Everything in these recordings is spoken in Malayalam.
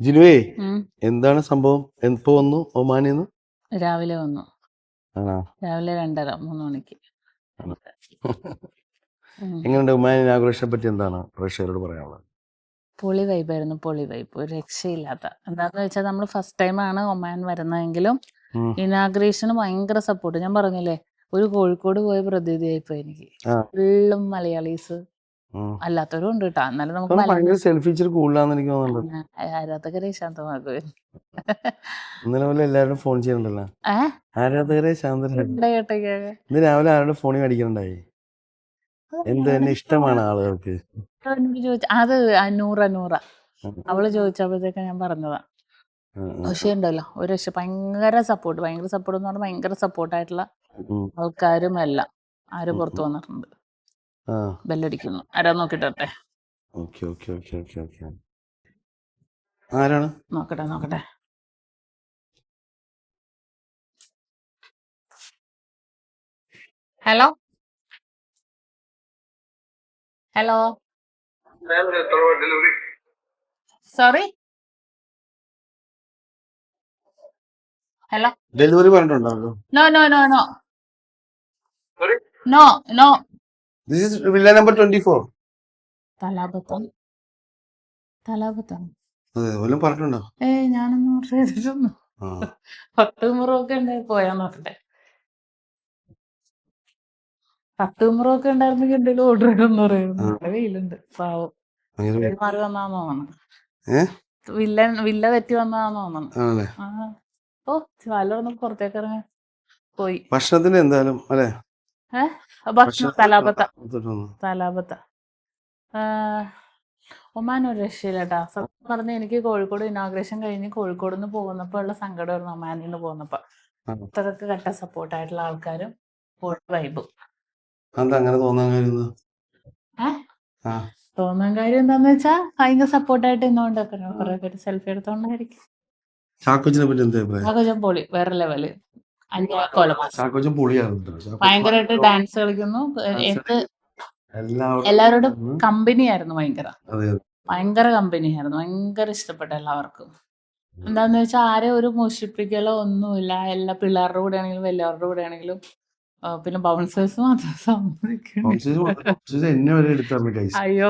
ജിനുവേ എന്താണ് സംഭവം? എപ്പോ വന്നു ഒമാനിന്ന്? രാവിലെ വന്നു. ആണോ? രാവിലെ രണ്ടര മൂന്ന് മണിക്ക്. എങ്ങനെയുണ്ട് ഒമാൻ ആഘോഷത്തെ പറ്റി എന്താണ് പ്രേക്ഷകരോട് പറയാനുള്ളത്? പൊളി വൈബായിരുന്നു പൊളി വൈബ് ഒരു രക്ഷയില്ലാത്ത. എന്താന്ന് വെച്ചാൽ നമ്മൾ ഫസ്റ്റ് ടൈമാണ് ഒമാൻ വരുന്നതെങ്കിലും. ഇനാഗ്രേഷന് ഭയങ്കര സപ്പോർട്ട് ഞാൻ പറഞ്ഞില്ലേ ഒരു കോഴിക്കോട് പോയ പ്രതീതിയായിപ്പോ എനിക്ക്. ഫുള്ളും മലയാളീസ്. അല്ലാത്തവരും ഉണ്ട് കേട്ടോ എന്നാലും നമുക്ക് സെൽഫി ഇച്ചിരി കൂടുതലാന്ന് എനിക്ക് തോന്നുന്നുണ്ട്. ആരാധകരെ ഇന്നലെ പോലെ എല്ലാവരും ഫോൺ ചെയ്യണ്ടല്ലോ ആരാധകരെ ശാന്തരാണ് രാവിലെ ആരുടെ ഫോണിൽ അടിക്കണ്ടായി എന്ത് തന്നെ ഇഷ്ടമാണ് ആളുകൾക്ക്. അത് അനൂറ അനൂറ. അവൾ ചോദിച്ചപ്പോഴത്തേക്ക് ഞാൻ പറഞ്ഞതാ. ഖുഷിയുണ്ടല്ലോ ആ, പക്ഷേ ഉണ്ടല്ലോ ഒരു പക്ഷെ ഭയങ്കര സപ്പോർട്ട് ഭയങ്കര സപ്പോർട്ട് എന്ന് പറഞ്ഞാൽ ഭയങ്കര സപ്പോർട്ടായിട്ടുള്ള. ആൾക്കാരും എല്ലാം ആരും പുറത്തു വന്നിട്ടുണ്ട്. ബെല്ലടിക്കുന്നു. ആരാ നോക്കിട്ടെ okay okay okay okay okay. ആരാണ്? നോക്കട്ടെ നോക്കട്ടെ. Hello? Hello? Sorry? Hello? Delivery പറഞ്ഞിട്ടുണ്ടോ no no no no. No no. This is number twenty four തലാപത്തം തലാപത്തം വല്ലതും പറഞ്ഞിട്ടുണ്ടോ? ഏയ് ഞാനൊന്നും ഓർഡർ ചെയ്തിട്ടൊന്നും ആ. പത്ത് മുറൊക്കെ ഉണ്ടായി പോയാ നോക്കട്ടെ. പത്ത് മുറൊക്കെ ഉണ്ടായിരുന്നെങ്കിൽ എന്തെങ്കിലും ഓർഡർ ഇടുന്നു പറയുന്നു. ആ. നല്ല വെയിലുണ്ട് പാവം. ഭയങ്കര വഴി മാറി വന്നാന്ന് തോന്നണം. ഏ? വില്ല വില്ല തെറ്റി വന്നതാന്ന് തോന്നണം. ആണല്ലേ? ആ. ഓ ചാല പുറത്തേക്ക് ഇറങ്ങാൻ പോയി. ഭക്ഷണത്തിന് എന്തായാലും അല്ലെ? ഭക്ഷണം തലാപത്ത തലാപത്ത ഒമാൻ ഒരു രക്ഷയില്ലട്ടാ. സത്യം പറഞ്ഞ എനിക്ക് കോഴിക്കോട് ഇനോഗ്രേഷൻ കഴിഞ്ഞ് കോഴിക്കോട് നിന്ന് പോകുന്നപ്പോ ഉള്ള സങ്കടമായിരുന്നു ഒമാനിൽ നിന്ന് പോകുന്നപ്പോ. അത്രയ്ക്ക് കട്ട സപ്പോർട്ടായിട്ടുള്ള ആൾക്കാരും വൈബും അതെന്താ അങ്ങനെ തോന്നാൻ കാര്യം തോന്നാൻ കാര്യം എന്താന്ന് വെച്ചാ ഭയങ്കര സപ്പോർട്ടായിട്ട് ഇന്നുകൊണ്ടൊക്കെ കുറെ പേര് സെൽഫി എടുത്തോണ്ടായിരിക്കും ചാക്കോച്ചിനെ പറ്റി എന്താ അഭിപ്രായം? ആഘോഷം പൊളി. വേറെ ലെവൽ ചാക്കോച്ചൻ ഭയങ്കരമായിട്ട് ഡാൻസ് കളിക്കുന്നു. എന്ത് എല്ലാവരോടും. കമ്പനി ആയിരുന്നു ഭയങ്കര. ഭയങ്കര. കമ്പനി ആയിരുന്നു ഭയങ്കര ഇഷ്ടപ്പെട്ട എല്ലാവർക്കും. എന്താന്ന് വെച്ചാൽ ആരെ ഒരു മോഷിപ്പിക്കലോ ഒന്നുമില്ല. എല്ലാ പിള്ളേരുടെ കൂടെ ആണെങ്കിലും വലിയവരുടെ കൂടെ ആണെങ്കിലും പിന്നെ ബൗൺസേഴ്സ് മാത്രം കൈസ് അയ്യോ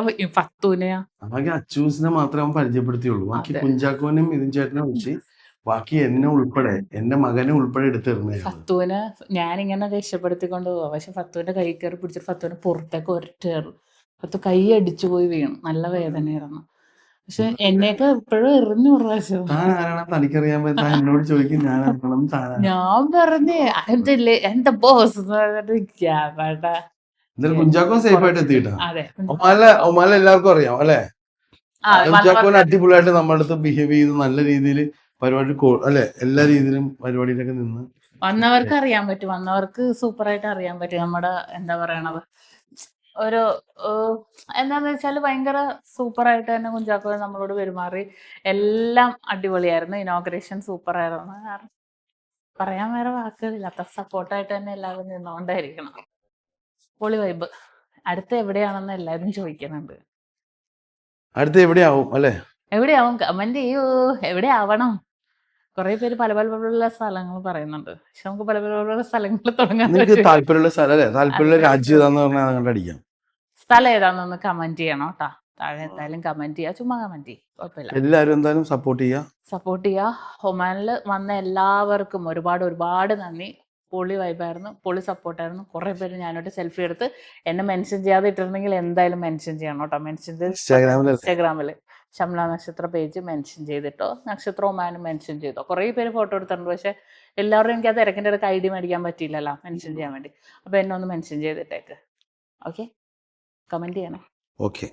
ബാക്കി അച്ചൂസിനെ മാത്രമേ പരിചയപ്പെടുത്തിയുള്ളൂ. ബാക്കി കുഞ്ചാക്കോനും ഇതും ചേട്ടനെ വിളിച്ച് ബാക്കി എന്നെ ഉൾപ്പെടെ എന്റെ മകനെ ഉൾപ്പെടെ എടുത്തിരുന്നു ഫത്തുവിനെ ഞാനിങ്ങനെ രക്ഷപ്പെടുത്തിക്കൊണ്ട് പോവാ. പക്ഷെ ഫത്തുവിന്റെ കൈ കയറി പിടിച്ചിട്ട് ഫത്തുവിനെ പുറത്തേക്ക് ഒരറ്റേറും. ഫത്തു കൈ അടിച്ചു പോയി വീണു. നല്ല വേദനയായിരുന്നു. പക്ഷെ എന്നെയൊക്കെ എപ്പോഴും എറിഞ്ഞു പ്രാവശ്യം തനിക്കറിയാൻ എന്നോട് ചോദിക്കും ഞാൻ? ഞാൻ പറഞ്ഞേ എന്തല്ലേ എന്താ ബോസ് എന്ന് പറഞ്ഞിട്ട് കുഞ്ചാക്കോ സേഫ് ആയിട്ട് എത്തിയിട്ടാ? അതെ ഒമാല ഒമാല എല്ലാവർക്കും അറിയാം അല്ലേ? വന്നവർക്ക് അടിപൊളിയായിട്ട് നമ്മുടെ അടുത്ത് ബിഹേവ് ചെയ്ത് നല്ല രീതിയിൽ പരിപാടി അല്ലെ എല്ലാ രീതിയിലും പരിപാടിയിലൊക്കെ നിന്ന് വന്നവർക്ക് അറിയാൻ പറ്റും. വന്നവർക്ക് സൂപ്പറായിട്ട് അറിയാൻ പറ്റും നമ്മുടെ എന്താ പറയണത്? ഒരു എന്താന്ന് വെച്ചാൽ ഭയങ്കര സൂപ്പറായിട്ട് തന്നെ കുഞ്ചാക്കോ നമ്മളോട് പെരുമാറി. എല്ലാം അടിപൊളിയായിരുന്നു. ഇനോഗ്രേഷൻ സൂപ്പറായിരുന്നു. കാരണം പറയാൻ വേറെ വാക്കുകളില്ല. അത്ര സപ്പോർട്ടായിട്ട് തന്നെ എല്ലാവരും നിന്നുകൊണ്ടായിരിക്കണം. പൊളി വൈബ്. അടുത്ത എവിടെയാണെന്ന് എല്ലാവരും ചോദിക്കുന്നുണ്ട്. അടുത്ത് എവിടെയാവും? അല്ലെ? എവിടെയാവും? കമന്റ് ചെയ്യൂ. എവിടെ ആവണം കുറെ പേര് പല പല പല സ്ഥലങ്ങൾ പറയുന്നുണ്ട്. പക്ഷെ നമുക്ക് പല പല പല സ്ഥലങ്ങൾ തുടങ്ങാൻ പറ്റും. താല്പര്യമുള്ള സ്ഥലം അല്ലെ? താല്പര്യമുള്ള രാജ്യം ഏതാന്ന് പറഞ്ഞാൽ അങ്ങോട്ട് അടിക്കാം സ്ഥലം ഏതാണെന്നൊന്ന് കമന്റ് ചെയ്യണം കേട്ടാ താഴെ എന്തായാലും കമന്റ് ചെയ്യാ. ചുമ്മാ കമന്റ് ചെയ്യും. കുഴപ്പമില്ല. എല്ലാവരും എന്തായാലും സപ്പോർട്ട് ചെയ്യുക സപ്പോർട്ട് ചെയ്യുക ഒമാനിൽ വന്ന എല്ലാവർക്കും ഒരുപാട് ഒരുപാട് നന്ദി. പൊളി വൈബായിരുന്നു പൊളി സപ്പോർട്ടായിരുന്നു കുറേ പേര് ഞാനോട്ട് സെൽഫി എടുത്ത് എന്നെ മെൻഷൻ ചെയ്യാതെ ഇട്ടിരുന്നെങ്കിൽ എന്തായാലും മെൻഷൻ ചെയ്യണം കേട്ടോ മെൻഷൻ ചെയ്ത് ഇൻസ്റ്റാഗ്രാമിൽ ഇൻസ്റ്റാഗ്രാമിൽ ശംല നക്ഷത്ര പേജ് മെൻഷൻ ചെയ്തിട്ടോ നക്ഷത്രവുമാനും മെൻഷൻ ചെയ്തോ. കുറേ പേര് ഫോട്ടോ എടുത്തിട്ടുണ്ട് പക്ഷെ എല്ലാവരും എനിക്ക് ആ തിരക്കിന്റെ ഇടയ്ക്ക് ഐ ഡി മേടിക്കാൻ പറ്റിയില്ലല്ലോ മെൻഷൻ ചെയ്യാൻ വേണ്ടി. അപ്പോൾ എന്നെ ഒന്ന് മെൻഷൻ ചെയ്തിട്ടേക്ക്. ഓക്കെ കമന്റ് ചെയ്യണം. ഓക്കെ